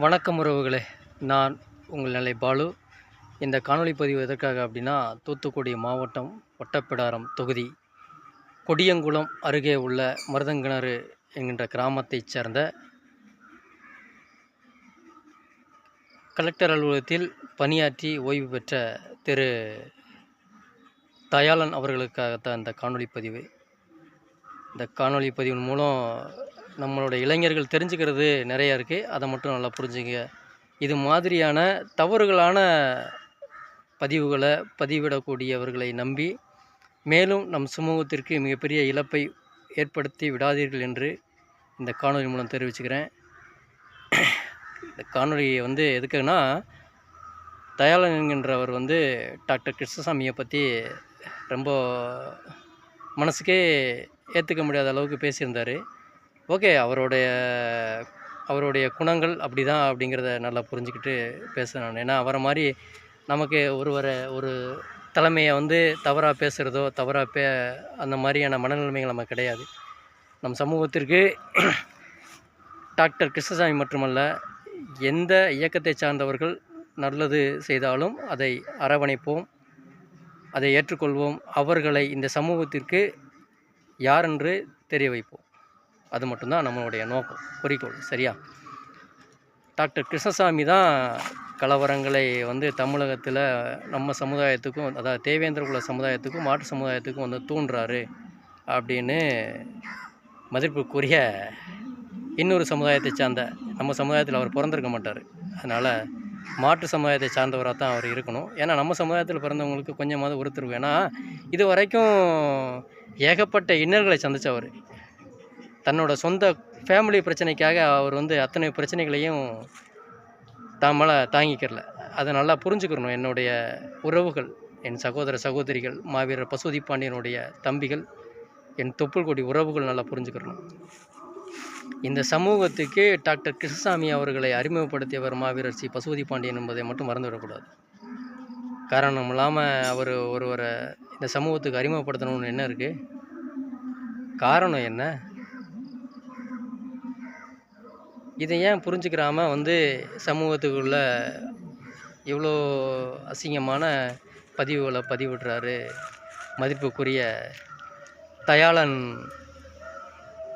வணக்கம் உறவுகளே. நான் உங்கள் நிலை பாலு. இந்த காணொளி பதிவு எதற்காக அப்படின்னா தூத்துக்குடி மாவட்டம் ஒட்டப்பிடாரம் தொகுதி. கொடியங்குளம் அருகே உள்ள மருதங்கிணறு என்கின்ற கிராமத்தைச் சேர்ந்த கலெக்டர் அலுவலகத்தில் பணியாற்றி ஓய்வு பெற்ற திரு. தயாளன் அவர்களுக்காகத்தான் இந்த காணொளி பதிவு. இந்த காணொளி பதிவின் மூலம் நம்மளோட இளைஞர்கள் தெரிஞ்சுக்கிறது நிறையா இருக்குது அதை மட்டும் நல்லா புரிஞ்சுங்க. இது மாதிரியான தவறுகளான பதிவுகளை பதிவிடக்கூடியவர்களை நம்பி மேலும் நம் சமூகத்திற்கு மிகப்பெரிய இழப்பை ஏற்படுத்தி விடாதீர்கள் என்று இந்த காணொலி மூலம் தெரிவிச்சுக்கிறேன். இந்த காணொலியை வந்து எதுக்குன்னா தயாளன் என்கின்றவர் வந்து டாக்டர் கிருஷ்ணசாமியை பற்றி ரொம்ப மனசுக்கே ஏற்றுக்க முடியாத அளவுக்கு பேசியிருந்தார். ஓகே அவருடைய அவருடைய குணங்கள் அப்படி தான் அப்படிங்கிறத நல்லா புரிஞ்சுக்கிட்டு பேசுகிறேன் நான். ஏன்னா அவரை மாதிரி நமக்கு ஒருவரை ஒரு தலைமையை வந்து தவறாக பேசுகிறதோ தவறாக பே அந்த மாதிரியான மனநிலைமைகள் நமக்கு கிடையாது. நம் சமூகத்திற்கு டாக்டர் கிருஷ்ணசாமி மட்டுமல்ல எந்த இயக்கத்தை சார்ந்தவர்கள் நல்லது செய்தாலும் அதை அரவணைப்போம் அதை ஏற்றுக்கொள்வோம். அவர்களை இந்த சமூகத்திற்கு யாரென்று தெரிய வைப்போம். அது மட்டும்தான் நம்மளுடைய நோக்கம். குறிக்கோள் சரியா? டாக்டர் கிருஷ்ணசாமி தான் கலவரங்களை வந்து தமிழகத்தில் நம்ம சமுதாயத்துக்கும் அதாவது தேவேந்திர குல சமுதாயத்துக்கும் மாற்று சமுதாயத்துக்கும் வந்து தூண்டுறாரு அப்படின்னு மதிப்புக்குரிய இன்னொரு சமுதாயத்தை சார்ந்த நம்ம சமுதாயத்தில் அவர் பிறந்திருக்க மாட்டார். அதனால் மாற்று சமுதாயத்தை சார்ந்தவராக தான் அவர் இருக்கணும். ஏன்னா நம்ம சமுதாயத்தில் பிறந்தவங்களுக்கு கொஞ்சமாவது ஒருத்தர் ஏன்னா இது வரைக்கும் ஏகப்பட்ட இன்னல்களை சந்தித்தவர் தன்னோட சொந்த ஃபேமிலி பிரச்சனைக்காக அவர் வந்து அத்தனை பிரச்சனைகளையும் தான் மேலே தாங்கிக்கிறல. அதை நல்லா புரிஞ்சுக்கிறணும். என்னுடைய உறவுகள் என் சகோதர சகோதரிகள் மாவீரர் பசுதி பாண்டியனுடைய தம்பிகள் என் தொப்புள் கொடி உறவுகள் நல்லா புரிஞ்சுக்கிறணும். இந்த சமூகத்துக்கு டாக்டர் கிருஷ்ணசாமி அவர்களை அறிமுகப்படுத்தியவர் மாவீரர் சி பசுபதி பாண்டியன் என்பதை மட்டும் மறந்துவிடக்கூடாது. காரணம் இல்லாமல் அவர் ஒருவரை இந்த சமூகத்துக்கு அறிமுகப்படுத்தணும்னு என்ன இருக்குது காரணம் என்ன? இதை ஏன் புரிஞ்சுக்கிறாமல் வந்து சமூகத்துக்குள்ள இவ்வளோ அசிங்கமான பதிவுகளை பதிவிடுறாரு? மதிப்புக்குரிய தயாளன்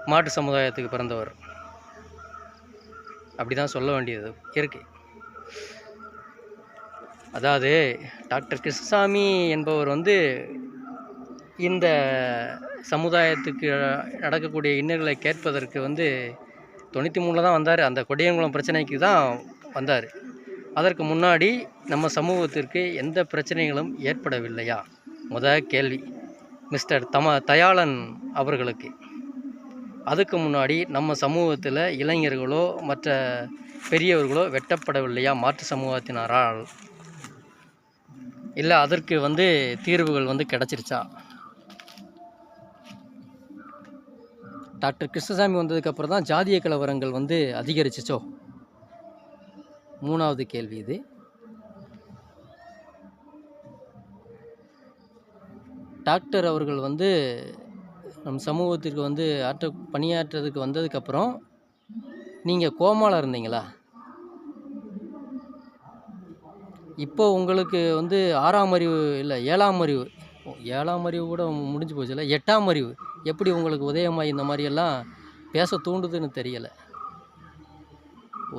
மாட்டு சமுதாயத்துக்கு பிறந்தவர். அப்படி தான் சொல்ல வேண்டியது இருக்கு. அதாவது டாக்டர் கிருஷ்ணசாமி என்பவர் வந்து இந்த சமுதாயத்துக்கு நடக்கக்கூடிய இன்னல்களை கேட்பதற்கு வந்து தொண்ணூற்றி மூணில் தான் வந்தார். அந்த கொடியங்குளம் பிரச்சனைக்கு தான் வந்தார். அதற்கு முன்னாடி நம்ம சமூகத்திற்கு எந்த பிரச்சனைகளும் ஏற்படவில்லையா? முத கேள்வி. மிஸ்டர் தம தயாளன் அவர்களுக்கு. அதுக்கு முன்னாடி நம்ம சமூகத்தில் இளைஞர்களோ மற்ற பெரியவர்களோ வெட்டப்படவில்லையா? மாற்று சமூகத்தினரால். இல்லை அதற்கு வந்து தீர்வுகள் வந்து கிடச்சிருச்சா? டாக்டர் கிருஷ்ணசாமி வந்ததுக்கப்புறம் தான் ஜாதிய கலவரங்கள் வந்து அதிகரிச்சிச்சோ? மூணாவது கேள்வி இது. டாக்டர் அவர்கள் வந்து நம் சமூகத்திற்கு வந்து ஆற்ற பணியாற்றுறதுக்கு வந்ததுக்கப்புறம் நீங்கள் கோமாவில் இருந்தீங்களா? இப்போ உங்களுக்கு வந்து ஆறாம் அறிவு இல்லை ஏழாம் அறிவு. ஏழாம் அறிவு கூட முடிஞ்சு போச்சு இல்லை எட்டாம் அறிவு. எப்படி உங்களுக்கு உதயமாகி இந்த மாதிரியெல்லாம் பேச தூண்டுதுன்னு தெரியலை.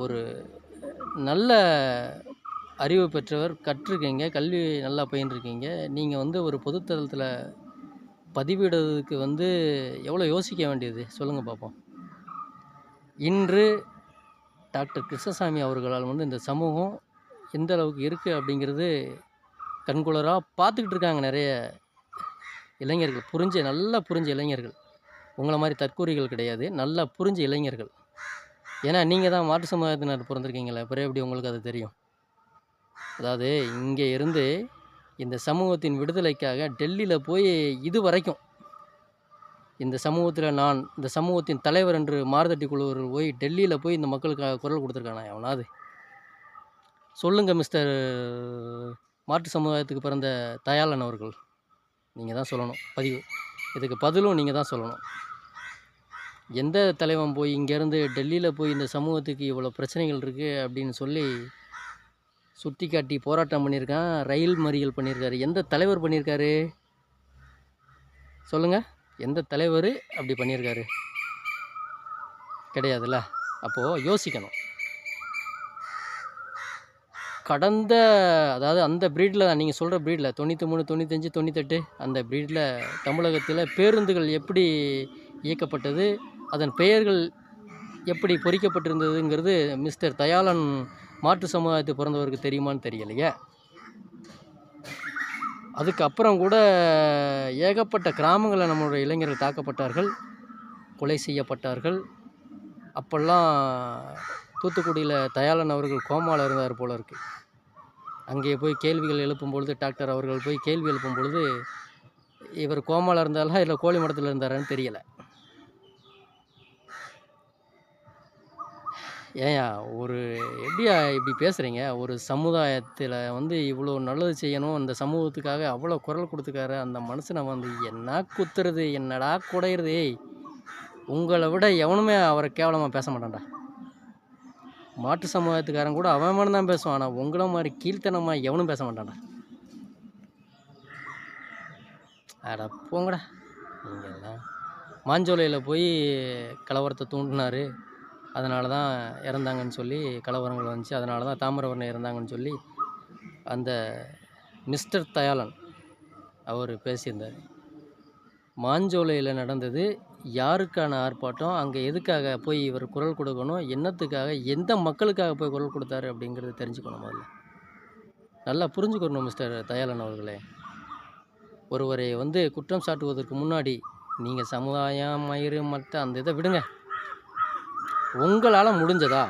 ஒரு நல்ல அறிவு பெற்றவர் கற்றுருக்கீங்க கல்வி நல்லா பயின்றிருக்கீங்க. நீங்கள் வந்து ஒரு பொதுத்தளத்தில் பதிவிடுறதுக்கு வந்து எவ்வளோ யோசிக்க வேண்டியது? சொல்லுங்கள் பார்ப்போம் இன்று டாக்டர் கிருஷ்ணசாமி அவர்களால் வந்து இந்த சமூகம் எந்த அளவுக்கு இருக்குது அப்படிங்கிறது கண்குளராக பார்த்துக்கிட்டு இருக்காங்க நிறைய இளைஞர்கள் புரிஞ்ச நல்லா புரிஞ்ச இளைஞர்கள். உங்களை மாதிரி தற்கூறிகள் கிடையாது. நல்லா புரிஞ்ச இளைஞர்கள். ஏன்னா நீங்கள் தான் மாற்று சமுதாயத்தினர் பிறந்திருக்கீங்களே அப்புறம் எப்படி உங்களுக்கு அது தெரியும்? அதாவது இங்கே இருந்து இந்த சமூகத்தின் விடுதலைக்காக டெல்லியில் போய் இது வரைக்கும் இந்த சமூகத்தில் நான் இந்த சமூகத்தின் தலைவர் என்று மாறுதட்டி குழுவர்கள் போய் டெல்லியில் போய் இந்த மக்களுக்காக குரல் கொடுத்துருக்கானா எவனாவது? சொல்லுங்கள் மிஸ்டர் மாற்று சமுதாயத்துக்கு பிறந்த தயாளன் அவர்கள். நீங்கள் தான் சொல்லணும். பதிவு. இதுக்கு பதிலும் நீங்கள் தான் சொல்லணும். எந்த தலைவன் போய் இங்கேருந்து டெல்லியில் போய் இந்த சமூகத்துக்கு இவ்வளோ பிரச்சனைகள் இருக்குது அப்படின்னு சொல்லி சுட்டி காட்டி போராட்டம் பண்ணியிருக்கான் ரயில் மறியல் பண்ணியிருக்காரு. எந்த தலைவர் பண்ணியிருக்காரு? சொல்லுங்கள் எந்த தலைவர் அப்படி பண்ணியிருக்காரு? கிடையாதுல்ல? அப்போது யோசிக்கணும். கடந்த அதாவது அந்த ப்ரீடில் நீங்கள் சொல்கிற ப்ரீடில் தொண்ணூற்றி மூணு தொண்ணூத்தஞ்சு தொண்ணூத்தெட்டு அந்த ப்ரீடில் தமிழகத்தில் பேருந்துகள் எப்படி இயக்கப்பட்டது அதன் பெயர்கள் எப்படி பொறிக்கப்பட்டிருந்ததுங்கிறது மிஸ்டர் தயாளன் மாற்று சமுதாயத்தை பிறந்தவருக்கு தெரியுமான்னு தெரியலையே. அதுக்கப்புறம் கூட ஏகப்பட்ட கிராமங்களில் நம்மளுடைய இளைஞர்கள் தாக்கப்பட்டார்கள் கொலை செய்யப்பட்டார்கள். அப்போல்லாம் தூத்துக்குடியில் தயாளன் அவர்கள் கோமாவில் இருந்தார் போல இருக்கு. அங்கே போய் கேள்விகள் எழுப்பும் பொழுது டாக்டர் அவர்கள் போய் கேள்வி எழுப்பும் பொழுது இவர் கோமாவில் இருந்தாலா இல்லை கோழி மடத்தில் இருந்தாரான்னு தெரியலை. ஏயா ஒரு எப்படியா இப்படி பேசுகிறீங்க ஒரு சமுதாயத்தில் வந்து இவ்வளோ நல்லது செய்யணும் அந்த சமூகத்துக்காக அவ்வளோ குரல் கொடுத்துக்காரு அந்த மனுஷனை வந்து என்ன குத்துறது என்னடா குடையிறது? உங்களை விட எவனுமே அவரை கேவலமாக பேச மாட்டான்டா. மாட்டு சமுதாயத்துக்காரன் கூட அவன் மனம் தான் பேசுவான். ஆனால் உங்களை மாதிரி கீழ்த்தனமாக எவனும் பேச மாட்டான்டா. அட போங்கடா. நீங்கள்லாம் மாஞ்சோலையில் போய் கலவரத்தை தூண்டினார். அதனால தான் இறந்தாங்கன்னு சொல்லி கலவரங்கள் வந்துச்சு. அதனால தான் தாமிரபரணி இறந்தாங்கன்னு சொல்லி அந்த மிஸ்டர் தயாளன் அவர் பேசியிருந்தார். மாஞ்சோலையில் நடந்தது யாருக்கான ஆர்ப்பாட்டம்? அங்கே எதுக்காக போய் இவர் குரல் கொடுக்கணும்? என்னத்துக்காக? எந்த மக்களுக்காக போய் குரல் கொடுத்தாரு அப்படிங்கிறத தெரிஞ்சுக்கணும் முதல்ல. நல்லா புரிஞ்சுக்கணும் மிஸ்டர் தயாளன் அவர்களே. ஒருவரை வந்து குற்றம் சாட்டுவதற்கு முன்னாடி நீங்கள் சமுதாயம் மயிறு மற்ற அந்த இதை விடுங்க. உங்களால் முடிஞ்சதா?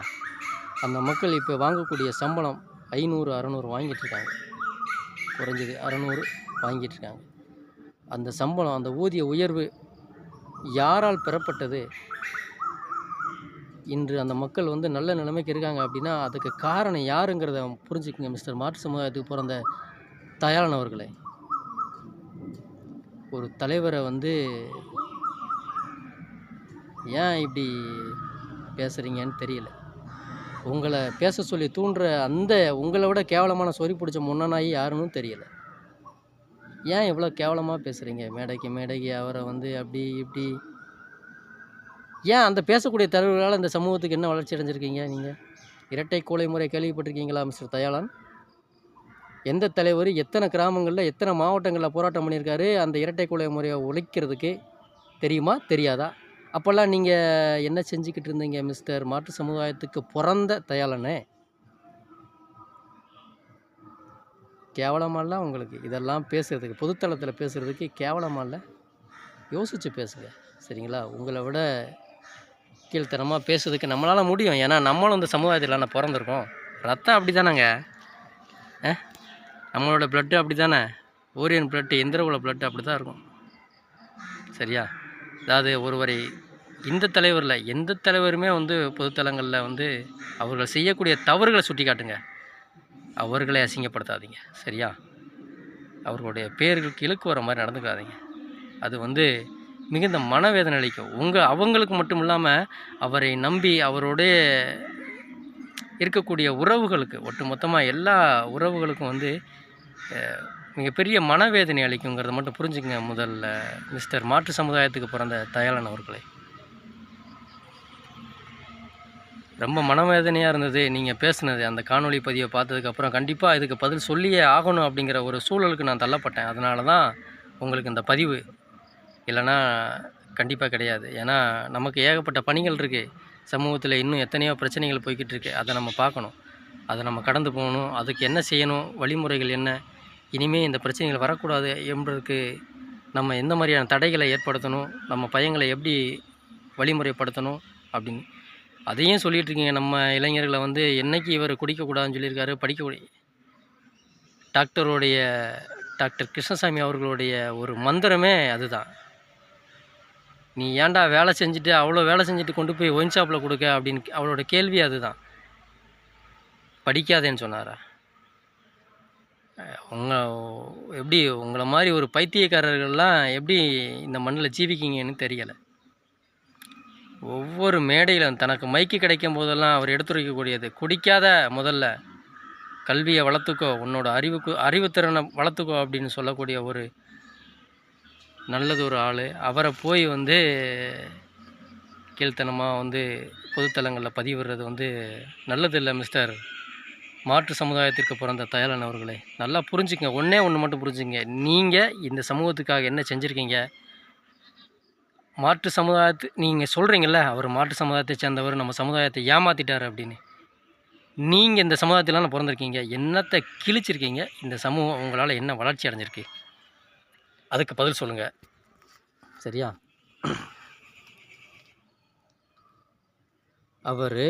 அந்த மக்கள் இப்போ வாங்கக்கூடிய சம்பளம் ஐநூறு அறநூறு வாங்கிட்டுருக்காங்க குறைஞ்சது அறநூறு வாங்கிட்டுருக்காங்க அந்த சம்பளம் அந்த ஊதிய உயர்வு யாரால் பெறப்பட்டது? இன்று அந்த மக்கள் வந்து நல்ல நிலைமைக்கு இருக்காங்க அப்படின்னா அதுக்கு காரணம் யாருங்கிறத புரிஞ்சுக்குங்க மிஸ்டர் மாற்று சமுதாயத்துக்கு பிறந்த தயாளன் ஒரு தலைவரை வந்து ஏன் இப்படி பேசுகிறீங்கன்னு தெரியல. உங்களை பேச சொல்லி தூண்டுற அந்த உங்களை விட கேவலமான சொறி பிடிச்ச முன்னனாயி யாருன்னு தெரியலை. ஏன் இவ்வளோ கேவலமாக பேசுகிறீங்க மேடைக்கு மேடைக்கு அவரை வந்து அப்படி இப்படி. ஏன் அந்த பேசக்கூடிய தலைவர்களால் இந்த சமூகத்துக்கு என்ன வளர்ச்சி அடைஞ்சிருக்கீங்க நீங்கள் இரட்டை கொலை முறை கேள்விப்பட்டிருக்கீங்களா மிஸ்டர் தயாளன்? எந்த தலைவர் எத்தனை கிராமங்களில் எத்தனை மாவட்டங்களில் போராட்டம் பண்ணியிருக்காரு? அந்த இரட்டை கொலை முறையை ஒழிக்கிறதுக்கு தெரியுமா தெரியாதா? அப்போல்லாம் நீங்கள் என்ன செஞ்சுக்கிட்டு இருந்தீங்க மிஸ்டர்? மாற்று சமுதாயத்துக்கு பிறந்த தயாளனே. கேவலமால உங்களுக்கு? இதெல்லாம் பேசுகிறதுக்கு பொதுத்தளத்தில் பேசுகிறதுக்கு கேவலமால யோசித்து பேசுங்க. சரிங்களா? உங்களை விட கீழ்த்தனமாக பேசுறதுக்கு நம்மளால் முடியும். ஏன்னா நம்மளும் இந்த சமுதாயத்தில் நான் பிறந்திருக்கோம். ரத்தம் அப்படி தானேங்க நம்மளோட பிளட்டு அப்படி தானே ஓரியன் பிளட்டு இந்திரகுல பிளட்டு அப்படி தான் இருக்கும். சரியா? அதாவது ஒருவரை இந்த தலைவரில் எந்த தலைவருமே வந்து பொதுத்தலங்களில் வந்து அவர்கள் செய்யக்கூடிய தவறுகளை சுட்டி காட்டுங்க அவர்களை அசிங்கப்படுத்தாதீங்க சரியா? அவர்களுடைய பேர்களுக்கு இழுக்கு வர மாதிரி நடந்துக்காதீங்க. அது வந்து மிகுந்த மனவேதனை அளிக்கும் உங்கள் அவங்களுக்கு மட்டும் இல்லாமல் அவரை நம்பி அவருடைய இருக்கக்கூடிய உறவுகளுக்கு ஒட்டுமொத்தமாக எல்லா உறவுகளுக்கும் வந்து மிகப்பெரிய மனவேதனை அளிக்குங்கிறத மட்டும் புரிஞ்சுக்கங்க முதல்ல மிஸ்டர் மாற்று சமுதாயத்துக்கு பிறந்த தயாளன் அவர்களை. ரொம்ப மனவேதனையாக இருந்தது நீங்கள் பேசுனது. அந்த காணொலி பதிவை பார்த்ததுக்கப்புறம் கண்டிப்பாக இதுக்கு பதில் சொல்லியே ஆகணும் அப்படிங்கிற ஒரு சூழலுக்கு நான் தள்ளப்பட்டேன். அதனால தான் உங்களுக்கு இந்த பதிவு. இல்லைன்னா கண்டிப்பாக கிடையாது. ஏன்னா நமக்கு ஏகப்பட்ட பணிகள் இருக்குது சமூகத்தில் இன்னும் எத்தனையோ பிரச்சனைகள் போய்கிட்டு இருக்கு. அதை நம்ம பார்க்கணும். அதை நம்ம கடந்து போகணும். அதுக்கு என்ன செய்யணும்? வழிமுறைகள் என்ன? இனிமேல் இந்த பிரச்சனைகள் வரக்கூடாது என்பதற்கு நம்ம எந்த மாதிரியான தடைகளை ஏற்படுத்தணும்? நம்ம பையங்களை எப்படி வழிமுறைப்படுத்தணும்? அப்படின்னு அதையும் சொல்லிகிட்ருக்கீங்க நம்ம இளைஞர்களை வந்து என்னைக்கு இவர் குடிக்கக்கூடாதுன்னு சொல்லியிருக்காரு. படிக்கக்கூடிய டாக்டருடைய டாக்டர் கிருஷ்ணசாமி அவர்களுடைய ஒரு மந்திரமே அதுதான். நீ ஏன்டா வேலை செஞ்சுட்டு அவ்வளோ வேலை செஞ்சுட்டு கொண்டு போய் ஒயின் ஷாப்பில் கொடுக்க அப்படின்னு அவளோட கேள்வி அதுதான். படிக்காதேன்னு சொன்னாரா? உங்கள் எப்படி உங்களை மாதிரி ஒரு பைத்தியக்காரர்கள்லாம் எப்படி இந்த மண்ணில் ஜீவிக்கிங்கன்னு தெரியலை. ஒவ்வொரு மேடையிலும் தனக்கு மைக்கு கிடைக்கும் போதெல்லாம் அவர் எடுத்துரைக்கக்கூடியது குடிக்காத முதல்ல கல்வியை வளர்த்துக்கோ உன்னோட அறிவுக்கு அறிவுத்திறனை வளர்த்துக்கோ அப்படின்னு சொல்லக்கூடிய ஒரு நல்லது ஒரு ஆள். அவரை போய் வந்து கீழ்த்தனமாக வந்து பொதுத்தலங்களில் பதிவிடுறது வந்து நல்லதில்லை மிஸ்டர். மாற்று சமுதாயத்திற்கு பிறந்த தயாளன் அவர்களே. நல்லா புரிஞ்சுக்கங்க. ஒன்றே ஒன்று மட்டும் புரிஞ்சுங்க நீங்கள் இந்த சமூகத்துக்காக என்ன செஞ்சுருக்கீங்க? மாற்று சமுதாயத்து நீங்கள் சொல்கிறீங்கல்ல அவர் மாற்று சமுதாயத்தை சேர்ந்தவர் நம்ம சமுதாயத்தை ஏமாற்றிட்டார் அப்படின்னு. நீங்கள் இந்த சமுதாயத்திலாம் பிறந்திருக்கீங்க என்னத்தை கிழிச்சிருக்கீங்க இந்த சமூகம் உங்களால் என்ன வளர்ச்சி அடைஞ்சிருக்கு? அதுக்கு பதில் சொல்லுங்கள் சரியா? அவர்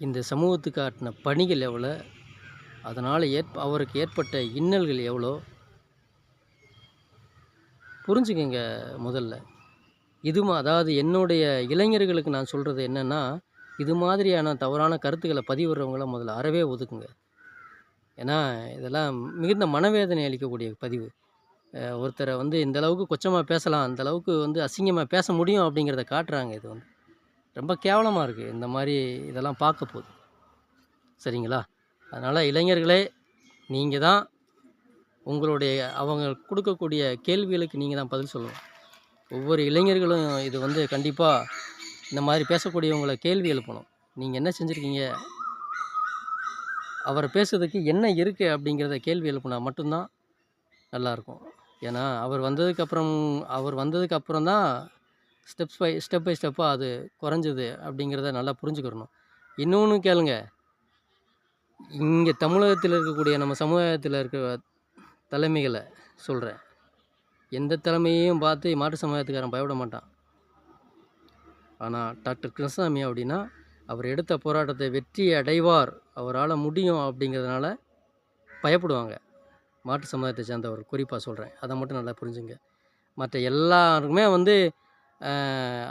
இந்த சமூகத்துக்கு ஆட்டின பணிகள் எவ்வளோ அதனால் ஏற்ப அவருக்கு ஏற்பட்ட இன்னல்கள் எவ்வளோ புரிஞ்சுக்கங்க முதல்ல. இதுமா அதாவது என்னுடைய இளைஞர்களுக்கு நான் சொல்கிறது என்னென்னா இது மாதிரியான தவறான கருத்துக்களை பதிவிடுறவங்கள முதல்ல அறவே ஒதுக்குங்க. ஏன்னா இதெல்லாம் மிகுந்த மனவேதனை அளிக்கக்கூடிய பதிவு. ஒருத்தரை வந்து இந்த அளவுக்கு கொச்சமாக பேசலாம் அந்த அளவுக்கு வந்து அசிங்கமாக பேச முடியும் அப்படிங்கிறத காட்டுறாங்க இது வந்து. ரொம்ப கேவலமாக இருக்குது இந்த மாதிரி இதெல்லாம் பார்க்க போகுது சரிங்களா? அதனால் இளைஞர்களே நீங்கள் தான் உங்களுடைய அவங்க கொடுக்கக்கூடிய கேள்விகளுக்கு நீங்கள் தான் பதில் சொல்லணும். ஒவ்வொரு இளைஞர்களும் இது வந்து கண்டிப்பாக இந்த மாதிரி பேசக்கூடியவங்களை கேள்வி எழுப்பணும். நீங்கள் என்ன செஞ்சுருக்கீங்க? அவரை பேசுறதுக்கு என்ன இருக்குது அப்படிங்கிறத கேள்வி எழுப்புனா மட்டும்தான் நல்லாயிருக்கும் ஏன்னா அவர் வந்ததுக்கப்புறம் அவர் வந்ததுக்கப்புறம் தான் ஸ்டெப்ஸ் பை ஸ்டெப் பை ஸ்டெப்பாக அது குறைஞ்சது அப்படிங்கிறத நல்லா புரிஞ்சுக்கிறணும். இன்னொன்று கேளுங்க. இங்கே தமிழகத்தில் இருக்கக்கூடிய நம்ம சமுதாயத்தில் இருக்கிற தலைமைகளை சொல்கிறேன் எந்த தலைமையையும் பார்த்து மாற்று சமுதாயத்துக்காரன் பயப்பட மாட்டான். ஆனால் டாக்டர் கிருஷ்ணசாமி அப்படின்னா அவர் எடுத்த போராட்டத்தை வெற்றி அடைவார் அவரால் முடியும் அப்படிங்கிறதுனால பயப்படுவாங்க. மாற்று சமுதாயத்தை சேர்ந்தவர் குறிப்பாக சொல்கிறேன் அதை மட்டும் நல்லா புரிஞ்சுங்க. மற்ற எல்லாருக்குமே வந்து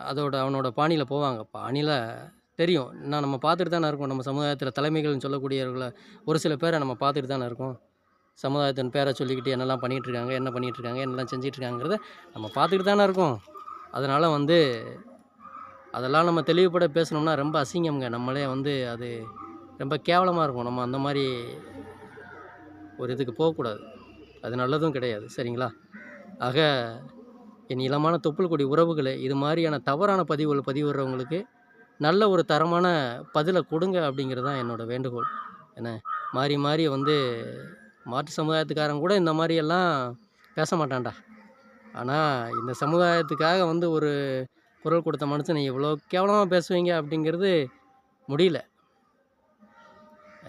அதோட அவனோட பாணியில் போவாங்க. பாணியில் தெரியும். நான் நம்ம பார்த்துட்டு தானே இருக்கோம். நம்ம சமுதாயத்தில் தலைமைகள்னு சொல்லக்கூடியவர்களை ஒரு சில பேரை நம்ம பார்த்துட்டு தானே இருக்கோம். சமுதாயத்தின் பேரை சொல்லிக்கிட்டு என்னெல்லாம் பண்ணிகிட்டு இருக்காங்க என்ன பண்ணிகிட்டு இருக்காங்க என்னெல்லாம் செஞ்சிட்ருக்காங்கிறத நம்ம பார்த்துக்கிட்டு தானே இருக்கோம். அதனால் வந்து அதெல்லாம் நம்ம தெளிவுபட பேசணும்னா ரொம்ப அசிங்கம்ங்க. நம்மளே வந்து அது ரொம்ப கேவலமாக இருக்கும். நம்ம அந்த மாதிரி ஒரு இதுக்கு போகக்கூடாது. அது நல்லதும் கிடையாது. சரிங்களா? ஆக என் இளமான தொப்புள் கொடி உறவுகளை இது மாதிரியான தவறான பதிவுகள் பதிவிடுறவங்களுக்கு நல்ல ஒரு தரமான பதிலை கொடுங்க அப்படிங்கிறது தான் என்னோடய வேண்டுகோள். என்ன? மாறி மாறி வந்து மாற்று சமுதாயத்துக்காரன் கூட இந்த மாதிரியெல்லாம் பேச மாட்டான்டா. ஆனால் இந்த சமுதாயத்துக்காக வந்து ஒரு குரல் கொடுத்த மனுஷனை இவ்வளோ கேவலமாக பேசுவீங்க அப்படிங்கிறது முடியல.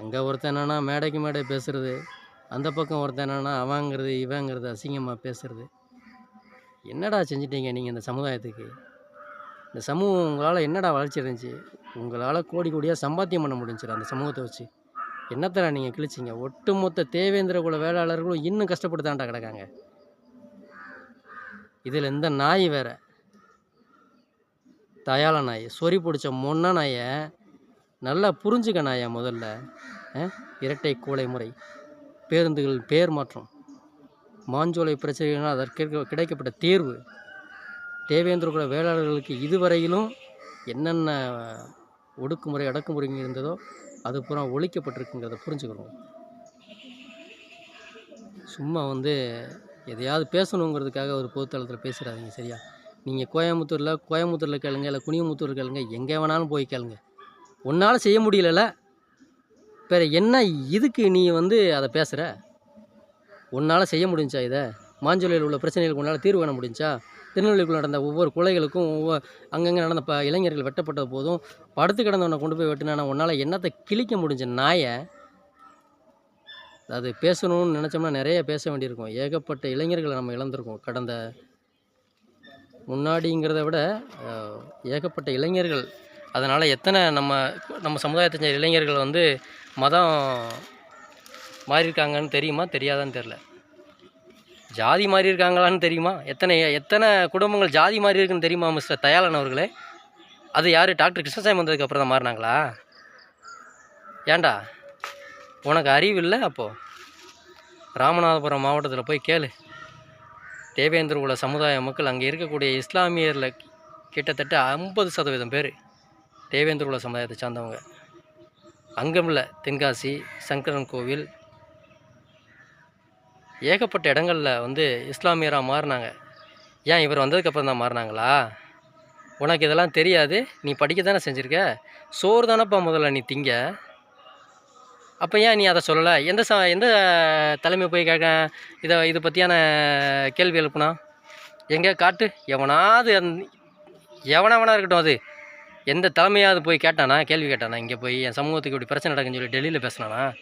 அங்கே ஒருத்தன் என்னென்னா மேடைக்கு மேடை பேசுகிறது அந்த பக்கம் ஒருத்தன் என்னென்னா அவங்கிறது இவங்கிறது அசிங்கமாக பேசுகிறது என்னடா செஞ்சிட்டீங்க நீங்கள் இந்த சமுதாயத்துக்கு? இந்த சமூகம் உங்களால் என்னடா வளர்ச்சி இருந்துச்சு உங்களால் கோடி கோடியாக சம்பாத்தியம் பண்ண முடிஞ்சிடும் அந்த சமூகத்தை வச்சு. என்னத்தடா நீங்கள் கிழிச்சிங்க? ஒட்டுமொத்த தேவேந்திர குல வேளாளர்களும் இன்னும் கஷ்டப்பட்டு தாண்டா கிடக்காங்க. இதில் இந்த நாய் வேற. தயாள நாய் சொறி பிடிச்ச மொன்ன நாயை நல்லா புரிஞ்சுக்க நாயா முதல்ல. இரட்டை கூலை முறை. பேருந்துகள் பேர் மாற்றம். மாஞ்சோலை பிரச்சனைகளால் அதற்கு கிடைக்கப்பட்ட தீர்வு. தேவேந்திர குல வேளாளர்களுக்கு இதுவரையிலும் என்னென்ன ஒடுக்குமுறை அடக்குமுறை இருந்ததோ அது பூரா ஒழிக்கப்பட்டிருக்குங்கிறத புரிஞ்சுக்கணும். சும்மா வந்து எதையாவது பேசணுங்கிறதுக்காக ஒரு பொதுத்தளத்தில் பேசுகிறாதீங்க சரியா? நீங்கள் கோயம்புத்தூரில் கோயம்புத்தூரில் கேளுங்க இல்லை குனியமுத்தூர் கேளுங்க எங்கே வேணாலும் போய் கேளுங்க. உன்னால் செய்ய முடியலல்ல வேறு என்ன இதுக்கு நீ வந்து அதை பேசுகிற உன்னால் செய்ய முடிஞ்சா இதை? மாஞ்சோலையில் உள்ள பிரச்சனைகளுக்கு உன்னால் தீர்வு காண முடிஞ்சா? திருநெல்வேலிக்குள்ள நடந்த ஒவ்வொரு கொலைகளுக்கும் ஒவ்வொரு அங்கங்கே நடந்த ப இளைஞர்கள் வெட்டப்பட்ட போதும் படுத்து கிடந்தவனை கொண்டு போய் வெட்டினா உன்னால் என்னத்தை கிழிக்க முடிஞ்ச நாயை? அது பேசணும்னு நினச்சோம்னா நிறைய பேச வேண்டியிருக்கும். ஏகப்பட்ட இளைஞர்களை நம்ம இழந்திருக்கோம் கடந்த முன்னாடிங்கிறத விட ஏகப்பட்ட இளைஞர்கள். அதனால் எத்தனை நம்ம நம்ம சமுதாயத்தை இளைஞர்கள் வந்து மதம் மாறியிருக்காங்கன்னு தெரியுமா? தெரியாதான்னு தெரில ஜாதி மாறி இருக்காங்களான்னு தெரியுமா? எத்தனை எத்தனை குடும்பங்கள் ஜாதி மாறி இருக்குன்னு தெரியுமா மிஸ்டர் தயாளன் அவர்களே? அது யார்? டாக்டர் கிருஷ்ணசாமி வந்ததுக்கு அப்புறம் தான் மாறினாங்களா? ஏண்டா உனக்கு அறிவு இல்லை அப்போது ராமநாதபுரம் மாவட்டத்தில் போய் கேளு. தேவேந்திர குல சமுதாய மக்கள் அங்கே இருக்கக்கூடிய இஸ்லாமியரில் கிட்டத்தட்ட ஐம்பது சதவீதம் பேர் தேவேந்திர குல சமுதாயத்தை சார்ந்தவங்க. அங்கமில்ல தென்காசி சங்கரன் கோவில் ஏகப்பட்ட இடங்களில் வந்து இஸ்லாமியராக மாறினாங்க. ஏன் இவர் வந்ததுக்கப்புறம் தான் மாறினாங்களா? உனக்கு இதெல்லாம் தெரியாது. நீ படிக்க தானே செஞ்சுருக்க? சோறு தானப்பா முதல்ல நீ திங்க? அப்போ ஏன் நீ அதை சொல்லலை? எந்த ச எந்த தலைமை போய் கேட்க இதை இது பற்றியான கேள்வி எழுப்புனா? எங்கே காட்டு? எவனாவது அந் இருக்கட்டும் அது. எந்த தலைமையாவது போய் கேட்டானா? கேள்வி கேட்டானா? இங்கே போய் என் சமூகத்துக்கு இப்படி பிரச்சனை நடக்குன்னு சொல்லி டெல்லியில் பேசினானா?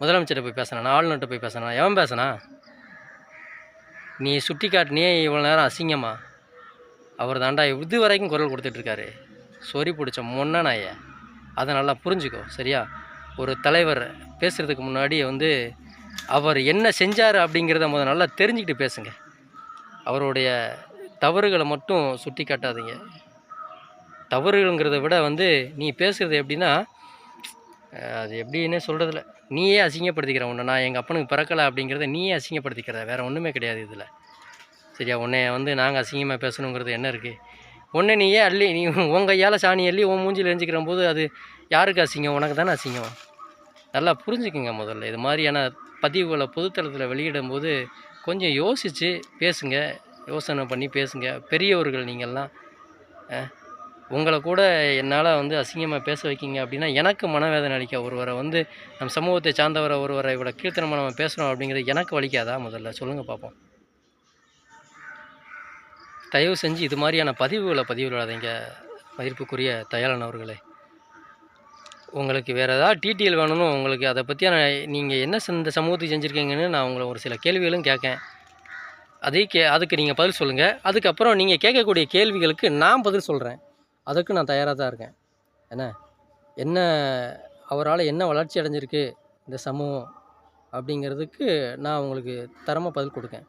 முதலமைச்சர்கிட்ட போய் பேசினா ஆளுநர்கிட்ட போய் பேசினா எவன் பேசினா? நீ சுட்டி காட்டினியே இவ்வளோ நேரம் அசிங்கம்மா அவர் தாண்டா இது வரைக்கும் குரல் கொடுத்துட்ருக்காரு சொறி பிடிச்ச மொன்ன நாய. அதை நல்லா புரிஞ்சுக்கோ சரியா? ஒரு தலைவர் பேசுகிறதுக்கு முன்னாடி வந்து அவர் என்ன செஞ்சார் அப்படிங்கிறத முதல் நல்லா தெரிஞ்சுக்கிட்டு பேசுங்க. அவருடைய தவறுகளை மட்டும் சுட்டி காட்டாதீங்க தவறுங்கிறத விட வந்து நீ பேசுகிறது எப்படின்னா அது எப்படின்னே சொல்கிறதில்ல நீயே அசிங்கப்படுத்திக்கிற ஒன்று நான் எங்கள் அப்பனுக்கு பிறக்கலை அப்படிங்கிறத நீயே அசிங்கப்படுத்திக்கிற வேறு ஒன்றுமே கிடையாது இதில். சரியா? உன்னை வந்து நாங்கள் அசிங்கமாக பேசணுங்கிறது என்ன இருக்குது உன்னை நீயே அள்ளி நீ உன் கையால் சாணி அள்ளி உன் மூஞ்சில் எரிஞ்சிக்கிற போது அது யாருக்கு அசிங்கம்? உனக்கு தானே அசிங்கம்? நல்லா புரிஞ்சுக்குங்க முதல்ல. இது மாதிரியான பதிவுகளை பொதுத்தளத்தில் வெளியிடும்போது கொஞ்சம் யோசித்து பேசுங்க. யோசனை பண்ணி பேசுங்க. பெரியவர்கள் நீங்கள்லாம் உங்களை கூட என்னால் வந்து அசிங்கமாக பேச வைக்கிங்க அப்படின்னா எனக்கு மனவேதனை அளிக்க ஒருவரை வந்து நம் சமூகத்தை சார்ந்தவரை ஒருவரை இவ்வளோ கீர்த்தனமாக நம்ம பேசுகிறோம் அப்படிங்கிறது எனக்கு வலிக்காதா முதல்ல? சொல்லுங்கள் பார்ப்போம் தயவு செஞ்சு இது மாதிரியான பதிவுகளை பதிவிடாதீங்க மதிப்புக்குரிய தயாளன் அவர்களே. உங்களுக்கு வேறு ஏதாவது டீட்டெயில் வேணும்னு உங்களுக்கு அதை பற்றியான நீங்கள் என்ன இந்த சமூகத்துக்கு செஞ்சுருக்கீங்கன்னு நான் உங்களை ஒரு சில கேள்விகளும் கேட்கேன். அதே கே அதுக்கு நீங்கள் பதில் சொல்லுங்கள் அதுக்கப்புறம் நீங்கள் கேட்கக்கூடிய கேள்விகளுக்கு நான் பதில் சொல்கிறேன் அதுக்கு நான் தயாராக தான் இருக்கேன். என்ன? என்ன அவரால் என்ன வளர்ச்சி அடைஞ்சிருக்கு இந்த சமூகம் அப்படிங்கிறதுக்கு நான் உங்களுக்கு தரமாக பதில் கொடுக்கேன்.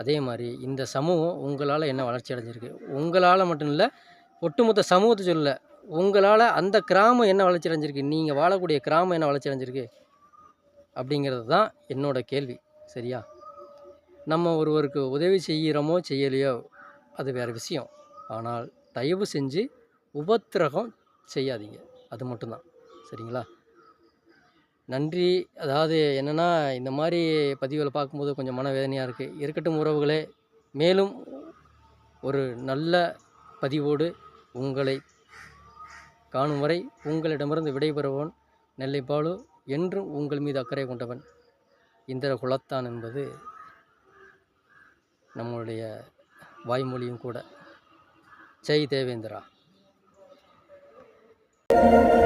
அதே மாதிரி இந்த சமூகம் உங்களால் என்ன வளர்ச்சி அடைஞ்சிருக்கு? உங்களால் மட்டும் இல்லை ஒட்டுமொத்த சமூகத்தை சொல்லலை உங்களால் அந்த கிராமம் என்ன வளர்ச்சி அடைஞ்சிருக்கு? நீங்கள் வாழக்கூடிய கிராமம் என்ன வளர்ச்சி அடைஞ்சிருக்கு? அப்படிங்கிறது தான் என்னோடய கேள்வி. சரியா? நம்ம ஒருவருக்கு உதவி செய்கிறோமோ செய்யலையோ அது வேறு விஷயம். ஆனால் தயவு செஞ்சு உபத்திரகம் செய்யாதீங்க. அது மட்டும்தான். சரிங்களா? நன்றி. அதாவது என்னென்னா இந்த மாதிரி பதிவுகளை பார்க்கும்போது கொஞ்சம் மனவேதனையாக இருக்குது இருக்கட்டும் உறவுகளே மேலும் ஒரு நல்ல பதிவோடு உங்களை காணும் வரை உங்களிடமிருந்து விடைபெறுவன் நெல்லை பாலு. என்றும் உங்கள் மீது அக்கறை கொண்டவன் இந்திர குலத்தான் என்பது நம்மளுடைய வாய்மொழியும் கூட. ஜெய் தேவேந்திரா. Thank you.